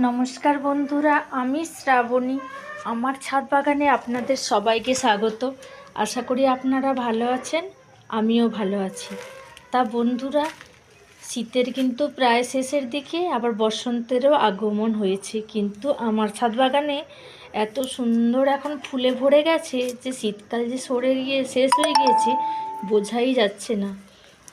নমস্কার বন্ধুরা, আমি শ্রাবণী। আমার ছাদ বাগানে আপনাদের সবাইকে স্বাগত। আশা করি আপনারা ভালো আছেন, আমিও ভালো আছি। তা বন্ধুরা, শীতের কিন্তু প্রায় শেষের দিকে, আবার বসন্তেরও আগমন হয়েছে। কিন্তু আমার ছাদ বাগানে এত সুন্দর এখন ফুলে ভরে গেছে যে, শীতকাল যে সরে গিয়ে, শেষ হয়ে গিয়েছে, বোঝাই যাচ্ছে না।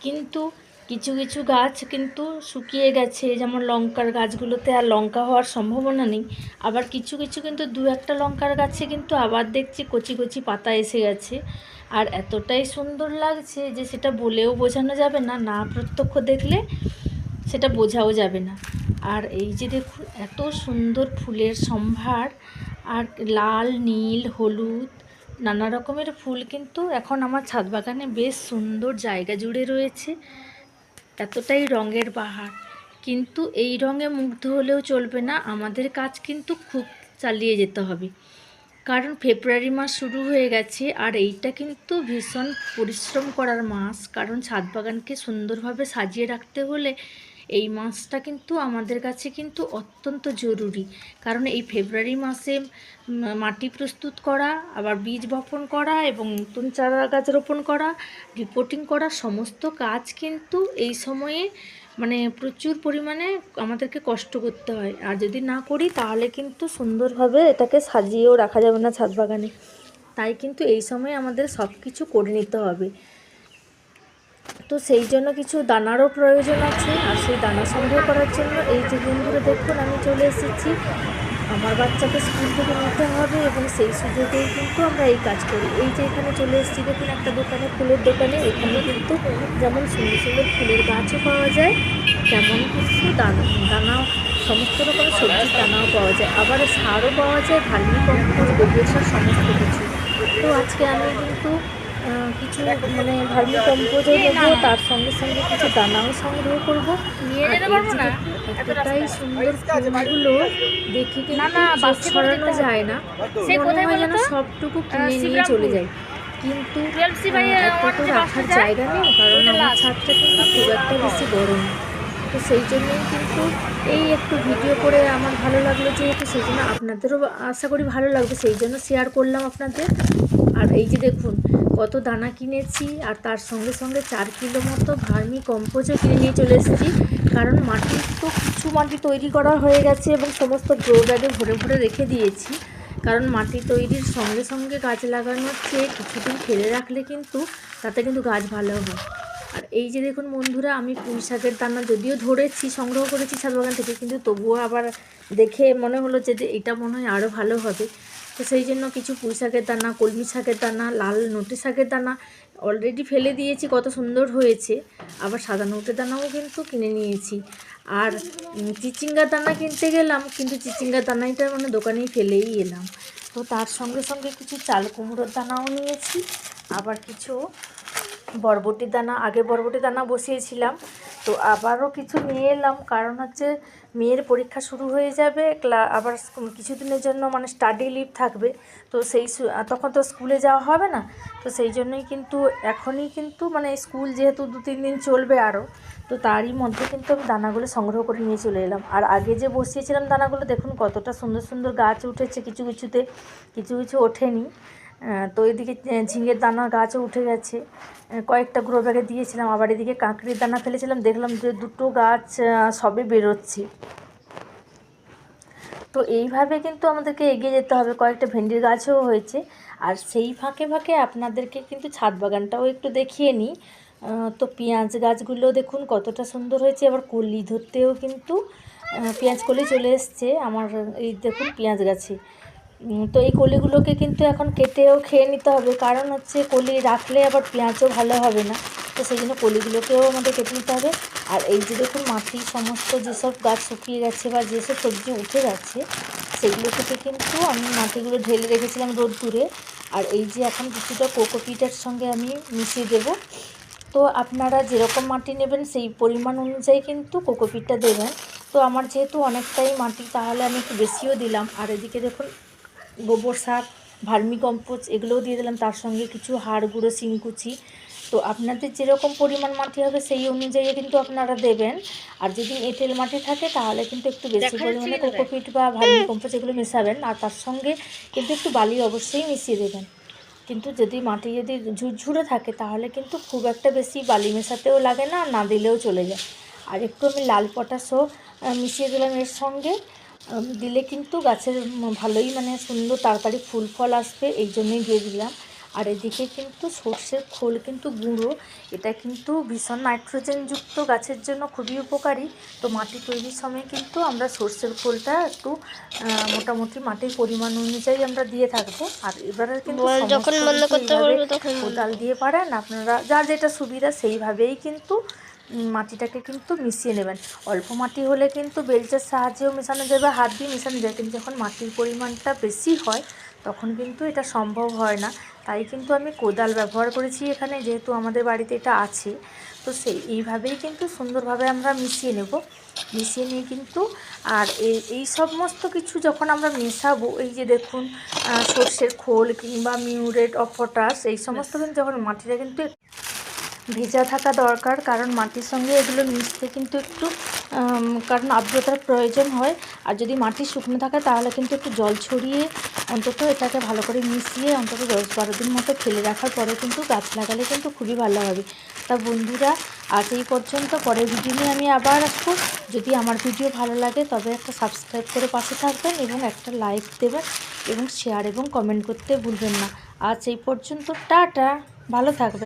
কিন্তু কিছু কিছু গাছ কিন্তু শুকিয়ে গেছে, যেমন লঙ্কার গাছগুলোতে আর লঙ্কা হওয়ার সম্ভাবনা নেই। আবার কিছু কিছু কিন্তু দু একটা লঙ্কার গাছে কিন্তু আবার দেখছি কচি কচি পাতা এসে গেছে। আর এতটাই সুন্দর লাগছে যে সেটা বলেও বোঝানো যাবে না না প্রত্যক্ষ দেখলে সেটা বোঝাও যাবে না। আর এই যে দেখুন, এত সুন্দর ফুলের সম্ভার, আর লাল, নীল, হলুদ, নানা রকমের ফুল কিন্তু এখন আমার ছাদ বাগানে বেশ সুন্দর জায়গা জুড়ে রয়েছে। এতটাই রঙের বাহার কিন্তু এই রঙে মুগ্ধ হলেও চলবে না, আমাদের কাজ কিন্তু খুব চালিয়ে যেতে হবে। কারণ ফেব্রুয়ারি মাস শুরু হয়ে গেছে আর এইটা কিন্তু ভীষণ পরিশ্রম করার মাস। কারণ ছাদ বাগানকে সুন্দরভাবে সাজিয়ে রাখতে হলে এই মাসটা কিন্তু আমাদের কাছে কিন্তু অত্যন্ত জরুরি। কারণ এই ফেব্রুয়ারি মাসে মাটি প্রস্তুত করা, আবার বীজ বপন করা এবং নতুন চারা গাছ রোপণ করা রিপোর্টিং করা, সমস্ত কাজ কিন্তু এই সময়ে মানে প্রচুর পরিমাণে আমাদেরকে কষ্ট করতে হয়। আর যদি না করি তাহলে কিন্তু সুন্দরভাবে এটাকে সাজিয়েও রাখা যাবে না ছাদ বাগানে। তাই কিন্তু এই সময় আমাদের সব কিছু করে নিতে হবে। তো সেই জন্য কিছু দানারও প্রয়োজন আছে, আর সেই দানা সংগ্রহ করার জন্য এই যে দিনগুলো দেখুন, আমি চলে এসেছি। আমার বাচ্চাকে স্কুল থেকে নিতে হবে এবং সেই সুযোগেই কিন্তু আমরা এই কাজ করি। এই যে এখানে চলে এসেছি, দেখুন একটা দোকানে ফুলের দোকানে, এখানে কিন্তু যেমন সুন্দর সুন্দর ফুলের গাছও পাওয়া যায়, তেমন কিন্তু দানা দানা, সমস্ত রকমের সবজির দানাও পাওয়া যায়। আবার সারও পাওয়া যায় ভার্মি কম্পোস্ট, গোবর সার, সমস্ত কিছু। তো আজকে আমি কিন্তু কিছু মানে ভার্মি কম্পোজও নেব তার সঙ্গে সঙ্গে কিছু দানাও সংগ্রহ করব? এতটাই সুন্দর ফুলগুলো দেখে কিন্তু ছড়ানো যায় না। সে মনে কোথায় হয় যেন? সবটুকু কিনে নিয়ে চলে যায়। কিন্তু 12C এত রাখার জায়গা নেই কারণ আমার ছাদটা কিন্তু খুব একটা বেশি গরম। তো সেই জন্যই কিন্তু এই একটু ভিডিও করে আমার ভালো লাগল যেহেতু সেই জন্য আপনাদেরও আশা করি ভালো লাগবে। সেই জন্য শেয়ার করলাম আপনাদের। আর এই যে দেখুন কত দানা কিনেছি আর তার সঙ্গে সঙ্গে চার কিলো মতো ভার্মি কম্পোজও কিনে নিয়ে চলে এসেছি। কারণ মাটি তো কিছু মাটি তৈরি করা হয়ে গেছে এবং সমস্ত গ্রো ব্যাগে ভরে ভরে রেখে দিয়েছি। কারণ মাটি তৈরির সঙ্গে সঙ্গে গাছ লাগানোর চেয়ে কিছুদিন ফেলে রাখলে কিন্তু তাতে কিন্তু গাছ ভালো হয়। আর এই যে দেখুন বন্ধুরা, আমি পুঁই শাকের দানা যদিও ধরেছি, সংগ্রহ করেছি ছাদ বাগান থেকে, কিন্তু তবুও আবার দেখে মনে হলো যে এটা মনে হয় আরও ভালো হবে। তো সেই জন্য কিছু পুঁই শাকের দানা, কলমি শাকের দানা, লাল নোটে শাকের দানা অলরেডি ফেলে দিয়েছি, কত সুন্দর হয়েছে। আবার সাদা নোটে দানাও কিন্তু কিনে নিয়েছি। আর চিচিঙ্গা দানা কিনতে গেলাম, কিন্তু চিচিঙ্গা দানাইটা মানে দোকানেই ফেলেই এলাম। তো তার সঙ্গে সঙ্গে কিছু চাল কুমড়োর দানাও নিয়েছি, আবার কিছু বরবটির দানা, আগে বরবটি দানা বসিয়েছিলাম। তো আবারও কিছু নিয়ে এলাম, কারণ হচ্ছে মেয়ের পরীক্ষা শুরু হয়ে যাবে, ক্লা- আবার কিছুদিনের জন্য মানে স্টাডি লিভ থাকবে। তো সেই তখন তো স্কুলে যাওয়া হবে না। তো সেই জন্যই কিন্তু এখনই কিন্তু মানে স্কুল যেহেতু দু, তিন দিন চলবে আরও তো তারই মধ্যে কিন্তু আমি দানাগুলো সংগ্রহ করে নিয়ে চলে এলাম। আর আগে যে বসিয়েছিলাম দানাগুলো, দেখুন কতটা সুন্দর সুন্দর গাছ উঠেছে কিছু কিছুতে, কিছু কিছু ওঠেনি। তো এদিকে ঝিঙের দানা গাছও উঠে গেছে। কয়েকটা গ্রো ব্যাগে দিয়েছিলাম, আবার এদিকে কাঁকড়ির দানা ফেলেছিলাম, দেখলাম যে দুটো গাছ সবে বেরোচ্ছে। তো এইভাবে কিন্তু আমাদেরকে এগিয়ে যেতে হবে। কয়েকটা ভেন্ডির গাছও হয়েছে। আর সেই ফাঁকে ফাঁকে আপনাদেরকে কিন্তু ছাদ বাগানটাও একটু দেখিয়ে নিই। তো পেঁয়াজ গাছগুলো দেখুন, কতটা সুন্দর হয়েছে। আবার কলি ধরতেও কিন্তু পেঁয়াজ কলি চলে এসছে। আমার এই দেখুন পেঁয়াজ গাছে। তো এই কলিগুলোকে কিন্তু এখন কেটেও খেয়ে নিতে হবে। কারণ হচ্ছে কলি রাখলে আবার পেঁয়াজও ভালো হবে না। তো সেই জন্য কলিগুলোকেও আমাদের কেটে নিতে হবে। আর এই যে দেখুন, মাটির সমস্ত যেসব গাছ শুকিয়ে গেছে বা যেসব সবজি উঠে গেছে, সেগুলো থেকে কিন্তু আমি মাটিগুলো ঢেলে রেখেছিলাম রোদ্দুরে। আর এই যে এখন কিছুটা কোকোপিটের সঙ্গে আমি মিশিয়ে দেবো। তো আপনারা যেরকম মাটি নেবেন, সেই পরিমাণ অনুযায়ী কিন্তু কোকোপিটটা দেবেন। তো আমার যেহেতু অনেকটাই মাটি, তাহলে আমি একটু বেশিও দিলাম। আর এদিকে দেখুন গোবর সার ভার্মি কম্পোস্ট এগুলোও দিয়ে দিলাম। তার সঙ্গে কিছু হাড় গুঁড়ো শিংকুচি। তো আপনাদের যেরকম পরিমাণ মাটি হবে সেই অনুযায়ী কিন্তু আপনারা দেবেন। আর যদি এঁটেল মাটি থাকে তাহলে কিন্তু একটু বেশি পরিমাণে কোকোপিট বা ভার্মি কম্পোস্ট এগুলো মেশাবেন। আর তার সঙ্গে কিন্তু একটু বালি অবশ্যই মিশিয়ে দেবেন। কিন্তু যদি মাটি যদি ঝুরঝুরে থাকে তাহলে কিন্তু খুব একটা বেশি বালি মেশাতেও লাগে না না দিলেও চলে যায়। আর একটু আমি লাল পটাশও মিশিয়ে দিলাম এর সঙ্গে। দিলে কিন্তু গাছের ভালোই মানে সুন্দর তাড়াতাড়ি ফুল ফল আসবে এই জন্যই দিয়ে দিলাম। আর এদিকে কিন্তু সর্ষের খোল কিন্তু গুঁড়ো এটা কিন্তু ভীষণ নাইট্রোজেনযুক্ত গাছের জন্য খুবই উপকারী। তো মাটি তৈরির সময় কিন্তু আমরা সর্ষের খোলটা একটু মোটামুটি মাটির পরিমাণ অনুযায়ী আমরা দিয়ে থাকব। আর এবারে কিন্তু যখন বন্ধ করতে তখন। কোদাল দিয়ে পারেন আপনারা যার যেটা সুবিধা সেইভাবেই কিন্তু মাটিটাকে কিন্তু মিশিয়ে নেবেন। অল্প মাটি হলে কিন্তু বেলচার সাহায্যেও মেশানো যাবে হাত দিয়ে মেশানো যায়। কিন্তু যখন মাটির পরিমাণটা বেশি হয় তখন কিন্তু এটা সম্ভব হয় না। তাই কিন্তু আমি কোদাল ব্যবহার করেছি এখানে যেহেতু আমাদের বাড়িতে এটা আছে। তো সেই এইভাবেই কিন্তু সুন্দরভাবে আমরা মিশিয়ে নেব। মিশিয়ে নিয়ে কিন্তু আর এই এই সমস্ত কিছু যখন আমরা মেশাবো এই যে দেখুন সর্ষের খোল কিংবা মিউরেট অফ পটাশ এই সমস্ত কিন্তু যখন মাটিটা কিন্তু ভেজা থাকা দরকার, কারণ মাটির সঙ্গে এগুলো মিশতে কিন্তু একটু কারণ আর্দ্রতার প্রয়োজন হয়। আর যদি মাটি শুকনো থাকে, তাহলে কিন্তু একটু জল ছড়িয়ে অন্তত এটাকে ভালো করে মিশিয়ে অন্তত দশ বারো দিন মতো ফেলে রাখার পরে কিন্তু গাছ লাগালে কিন্তু খুবই ভালো হবে। তা বন্ধুরা, আজ এই পর্যন্ত। পরের ভিডিও নিয়ে আমি আবার আসব। যদি আমার ভিডিও ভালো লাগে, তবে একটা সাবস্ক্রাইব করে পাশে থাকবেন এবং একটা লাইক দেবেন এবং শেয়ার এবং কমেন্ট করতে ভুলবেন না। আজ এই পর্যন্ত, টাটা। ভালো থাকবেন।